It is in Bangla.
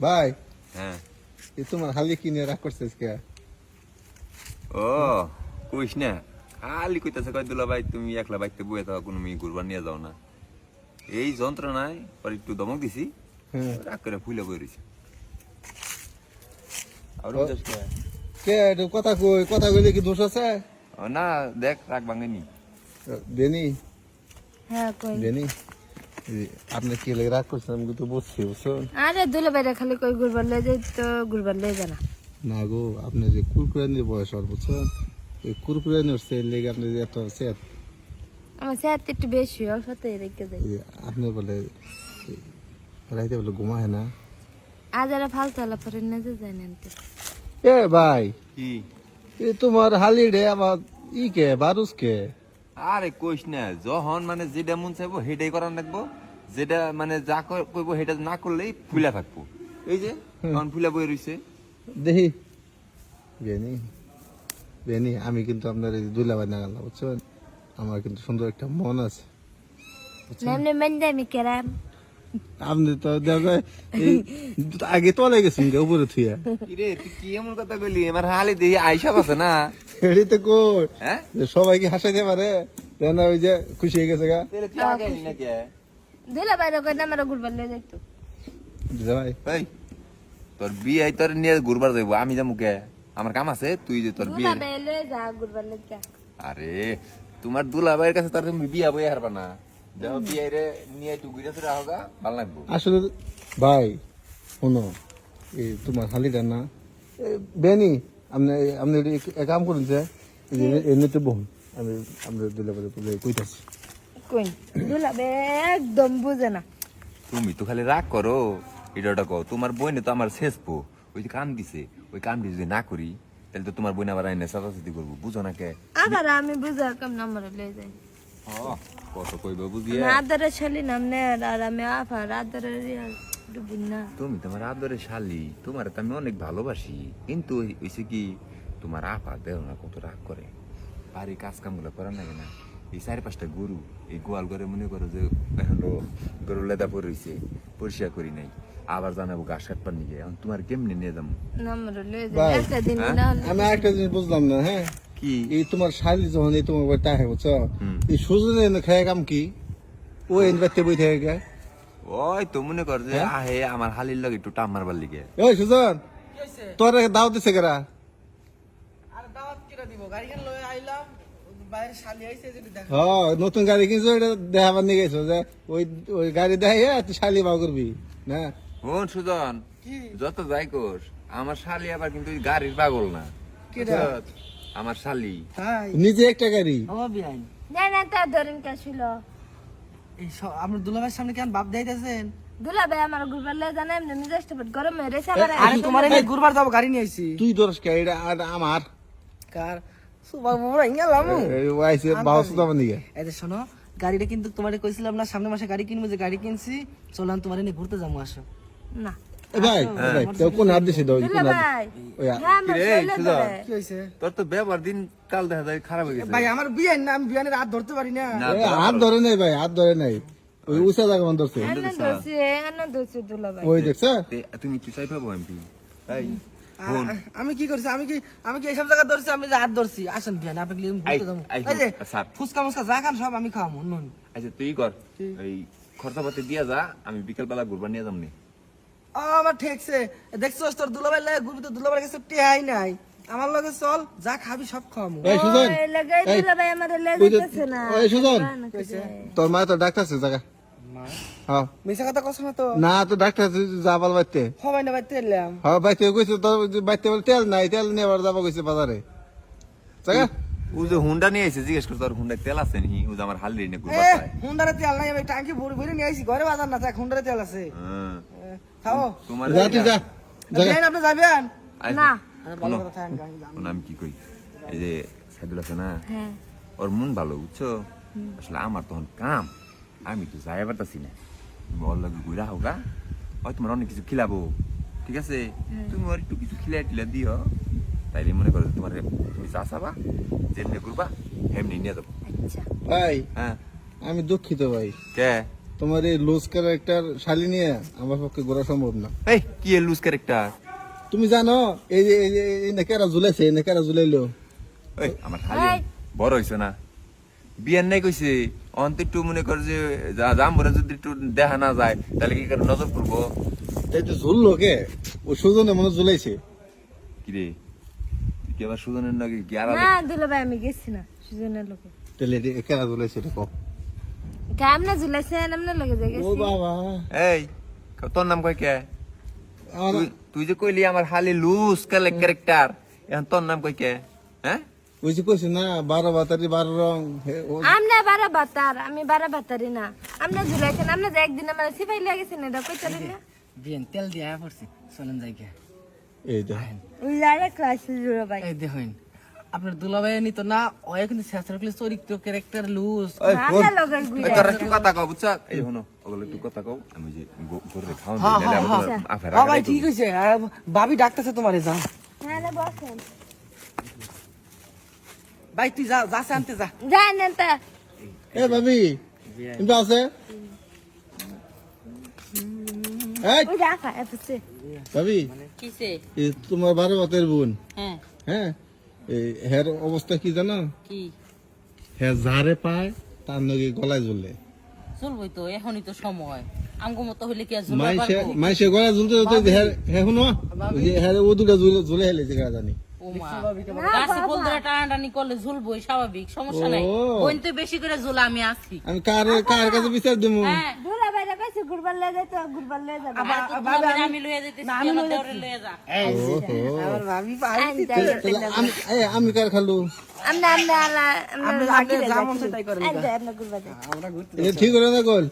ভাই হ্যাঁ। এ তোমার হালি কিনে রাগ করছিস কে? ও কইস না। খালি কইতাছে কয় দুলা ভাই তুমি একলা বাইতে বয়ে থাকা কোনো মেয়ে ঘুরবার নিয়ে যাও না। এই যন্ত্রণায় পরে একটু দমক দিছি হ্যাঁ। রাগ করে ফুলে বই রয়েছে আর কে একটু কথা কই কথা কইলে কি দোষ আছে? না দেখ রাগ ভাঙেনি। বেনি হ্যাঁ কই। বেনি আপনি কি লেগে রাগ করছেন? আমি তো বুঝছি? বুঝছেন আরে দুলে বাইরে খালি কই ঘুরবার লে যাই তো ঘুরবার লে জানা না। গো আপনি যে কুরকুরানির বয়স আর বুঝছেন এই কুরকুরানির সে লেগে আপনি যে এত সেট আমার সাথে একটু বেশি অল্পতেই রেখে যাই আপনি বলে রাইতে বলে ঘুমায় না। আজ আর ফালতু আলা পরে না যে যাই না আনতে। এ ভাই কি? এ তোমার হালি রে আবার ই কে বারুস কে? আরে কইস না যখন মানে যেটা মন চাইব সেটাই করার লাগবো। যেটা মানে যা কর- কইবো সেটা না করলেই ফুলা থাকব। এই যে তখন ফুলা বই রইছে। দেখি। বেনি বেনি আমি কিন্তু আপনার এই দুলাবাই না গেলাম বুঝছেন? আমার কিন্তু সুন্দর একটা মন আছে। আমি আপনি তো দেখো আগে তলে গেছেন গে উপরে থুয়া কিরে তুই কি এমন কথা কইলি? আমার হালে দেখি আইসা আছে না? এড়িতে কই। হ্যাঁ? যে সবাইকে হাসাইতে পারে? না ওই যে খুশি হয়ে গেছে গা দুলে বাইরে কই না আমার ঘুরবার লে যাইতো। বুঝলে ভাই এই তোর বিয়ে তোর নিয়ে ঘুরবার যাইবো আমি যাব কে? আমার কাম আছে তুই যে তোর বিয়ে। দুলা আরে তোমার দুলাভাইয়ের কাছে তার তুমি বিয়া বই হারবা না। দেখো বিয়ে রে নিয়ে একটু ঘুরে ফিরে হোগা ভালো লাগবো। আসলে ভাই শোনো এই তোমার হালিটা না এ, বেনি আপনি আপনি এক- কাম করুন যে এমনিতে আমি আমরা দিলে বলে কইতাছি। কই? দুলা বে একদম বুঝে না। তুমি তো খালি রাগ করো। এটা ওটা কও তোমার বইনে তো আমার শেষ পো ওই যে কাম দিছে ওই কামটি যদি না করি তাহলে তো তোমার বইনে আবার আইনে সাদাসাদি করব। বুঝো না কে? আবার আমি বুঝার কাম না আমার লে যাই কত কইবে বুঝিয়ে না আদরে ছালি নাম নে আর আমি আফার আদরে রিয়াল তুমি তোমার আদরে শালি তোমার তো আমি অনেক ভালোবাসি। কিন্তু হইছে কি তোমার আপা দেও না কত রাগ করে? বাড়ি কাজ কামগুলো করার লাগে না। এই চারি পাঁচটা গরু এই গোয়াল ঘরে মনে করো যে এখন গরু লেদা পরে রয়েছে পরিষ্কার করি নাই। আবার জানাব ঘাস কাটবার নিয়ে এখন তোমার কেমনি নিয়ে যাব? হ্যাঁ? হলে আমি একটা জিনিস বুঝলাম না হ্যাঁ? কি? এই তোমার শালি যখন এই তোমার বাড়িতে আহে বুঝছ। এই সুজনে এনে খায় কাম কি? ও এন বাড়তে বই থাকে গে ওই তো মনে কর যে আহে আমার হালির লগে একটু টাম মারবার লিগে। ওই সুজন তোর দাও দিছে কেরা? নতুন গাড়ি কিনছো এটা দেখাবার নিয়ে গেছো যে ওই ওই গাড়ি দেখাইয়া তুই শালি বাউ করবি না? সুজন যত যাই কর আমার শালি আবার কিন্তু ওই গাড়ির পাগল না। আমার শালি। নিজে একটা গাড়ি? আমার বিয়াইন। না না তা ধরেন কা এই সব দুলাভাইয়ের সামনে কেন বাপ দেখাইতেছেন? দুলা ভাই আমার ঘুরবার লে জানা এমনি নিজে গরম হয়ে রেছে আরে তোমার ঘুরবার যাব গাড়ি নিয়ে আইছি। তুই ধরস কে? এটা আমার। কার সুবা মোরা গেলাম এই ও আইছে বাউ সুদাবার নিয়ে এই যে শোনো গাড়িটা কিন্তু তোমারে কইছিলাম না সামনে মাসে গাড়ি কিনবো যে গাড়ি কিনছি চলান তোমার এনে ঘুরতে যাব আসো। না। ভাই এ ভাই তো কোন হাত দিছে দাও কোন হ্যাঁ তোর তো ব্যবহার দিন কাল দেখা যায় খারাপ হয়ে গেছে। ভাই আমার না আমি বিয়ানের হাত ধরতে পারি না। না, হাত ধরে নাই ভাই হাত ধরে নাই। ওই উষা জায়গা বন্ধ ওই দেখছ? তুমি কি চাই পাবো এমপি তাই আ- আমি কি করছি? আমি কি আমি কি এইসব জায়গা ধরছি? আমি যে হাত ধরছি। আসেন বিয়ান আচ্ছা। ফুচকা মুচকা যা খান সব আমি খাওয়াবো নুন। আচ্ছা তুই কর এই খরচাপাতি দিয়া যা আমি বিকেল বেলা ঘুরবার নিয়ে যামনি। ও আমার ঠেকছে। দেখছ তোর দুলাভাই লাগে ঘুরবি তো দুলাভাই কাছে টেহাই নাই। আমার লগে চল যা খাবি সব খাওয়াবো এই সুজন। লাগাই ভাই আমার না। তোর মা তো ডাক্তার আছে জায়গা। মিশা কথা কছ না তো। না তো ডাক্তার আছে বাইতে। হবাই না বাইতে এলাম। হ্যাঁ বাইতে কইছে তোর বাইতে বলে তেল নাই তেল নেবার যাব কইছে বাজারে। জায়গা ও যে হুন্ডা নিয়ে আইছে জিজ্ঞেস করতো আর হুন্ডায় তেল আছে নি ও যে আমার হাল নিয়ে এ ঘুরবার হুন্ডারে তেল নাই আমি টাঙ্কি ভরে ভরে নিয়ে আইছি ঘরে বাজার না থাক হুন্ডারে তেল আছে। হ্যাঁ। খাও। তোমার যা যা। জায়গা আপনি যাবেন না। ভালো কথা থাকেন গাড়ি যান। শোনো, আমি কি কই? এই যে সাইদুল আছে না? হ্যাঁ। ওর মন ভালো বুঝছ? আসলে আমার তখন কাম। আমি তো যাই পারতাছি না তুমি ওর লগে ঘুরা হোগা। ওই তোমার অনেক কিছু খিলাবো। ঠিক আছে? তুমি ওর একটু কিছু খিলা টিলা দিও। তাইলে মনে করো তোমার তুমি চা চাবা যেমনি করবা এমনি নিয়ে যাব। আচ্ছা। ভাই হ্যাঁ। আমি দুঃখিত ভাই। কে? তোমার এই লুজ ক্যারেক্টার শালি নিয়ে আমার পক্ষে ঘোরা সম্ভব না। এই কি এই লুজ ক্যারেক্টার তুমি জানো এই যে এই যে এই নেকেরা ঝুলাইছে এই নেকেরা ঝুলাইলো। ওই আমার শালি বড় হইছে না। বিয়ার নাই কইছে অন্ত একটু মনে কর যে জামবরে যদি একটু দেখা না যায় তাহলে কি করে নজর পড়ব তাই তো ঝুললো কে? ও সুজনে মনে ঝুলাইছে কিরে তুই কি আবার সুজনের নাকি গিয়ারা না দুলা ভাই আমি গেছি না সুজনের লোকে তাহলে এটা কেরা ঝুলাইছে এটা কও। কেমনে ঝুলাইছেন এমনি লগে যে ও বাবা। এই তোর নাম কয় কে? তুই তুই যে কইলি আমার হালি লুজ ক্যারেক্টার এখন তোর নাম কই কে? হ্যাঁ ওই যে কইছে না বারো বাতারি বারো রং আমনে বারা বাতার আমি বারা বাতারি না। আমনে ঝুলাইছেন আমনে যে একদিন আমার সিপাই লাগেছেন এটা কই চলেন না? বিয়েন তেল দিয়ে পড়ছি চলেন যাই গিয়া। এই দেখ ওই যারা ক্লাসে জুড়ে ভাই। এই দেখুন আপনার দুলাভাই নিত না ও কিন্তু শেষের চরিত্র ক্যারেক্টার লুজ ওই আমরা তোরা একটু কথা কও বুঝছ? এই হনো ওগুলো একটু কথা কও আমি যে আফের ভাই ঠিক হয়েছে ভাবি ডাকতেছে তোমারে যা। হ্যাঁ বসেন। ভাই তুই যা যা আনতে যা। এ ভাবি কিন্তু আছে? ভাবি তোমার বারো বাতের বোন। হ্যাঁ। হ্যাঁ হের অবস্থা কি জানো? কি? হ্যাঁ যারে পায় তার নগে গলায় ঝুললে চলবই তো এখনই তো সময়। আমগো মতো হইলে কি আর ঝুলবা মাইসে গলায় ঝুলতে হ্যাঁ হ্যাঁ হ্যাঁ ও দুটা ঝুলে ঝুলে হেলেছে জানি। গাছে ফুল ধরে টানাটানি করলে ঝুলবই স্বাভাবিক সমস্যা নাই বোন তো বেশি করে ঝুলা আমি আছি আমি কার কার কাছে বিচার দেবো হ্যাঁ দুলা ভাই কইছে গুরবার লয়ে যাইতো গুরবার লয়ে যাবে আর তো আমি লইয়া যাইতেছি আমার দেওরে যা আমার ভাবি পারি আমি আমি কার খালু মন তাই আমরা ঘুরতে ঠিক হলো না কল